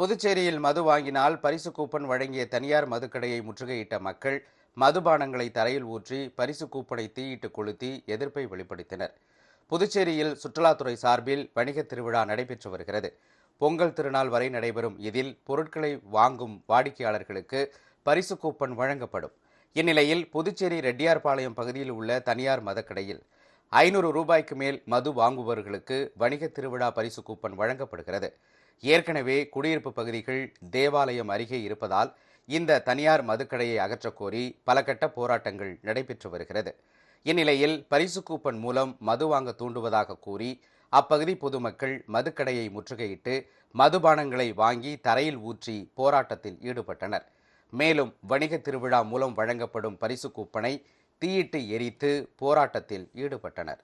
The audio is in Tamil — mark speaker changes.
Speaker 1: புதுச்சேரியில் மது வாங்கினால் பரிசு கூப்பன் வழங்கிய தனியார் மதுக்கடையை முற்றுகையிட்ட மக்கள் மதுபானங்களை தரையில் ஊற்றி பரிசு கூப்பனை தீயிட்டு கொளுத்தி எதிர்ப்பை வெளிப்படுத்தினர். புதுச்சேரியில் சுற்றுலாத்துறை சார்பில் வணிகத் திருவிழா நடைபெற்று வருகிறது. பொங்கல் திருநாள் வரை நடைபெறும் இதில் பொருட்களை வாங்கும் வாடிக்கையாளர்களுக்கு பரிசு கூப்பன் வழங்கப்படும். இந்நிலையில் புதுச்சேரி ரெட்டியார்பாளையம் பகுதியில் உள்ள தனியார் மதக்கடையில் ஐநூறு ரூபாய்க்கு மேல் மது வாங்குபவர்களுக்கு வணிகத் திருவிழா பரிசு கூப்பன் வழங்கப்படுகிறது. ஏற்கனவே குடியிருப்பு பகுதிகள் தேவாலயம் அருகே இருப்பதால் இந்த தனியார் மதுக்கடையை அகற்றக்கோரி பல கட்ட போராட்டங்கள் நடைபெற்று வருகிறது. இந்நிலையில் பரிசு கூப்பன் மூலம் மது வாங்க தூண்டுவதாக கூறி அப்பகுதி பொதுமக்கள் மதுக்கடையை முற்றுகையிட்டு மதுபானங்களை வாங்கி தரையில் ஊற்றி போராட்டத்தில் ஈடுபட்டனர். மேலும் வணிக திருவிழா மூலம் வழங்கப்படும் பரிசு கூப்பனை தீயிட்டு எரித்து போராட்டத்தில் ஈடுபட்டனர்.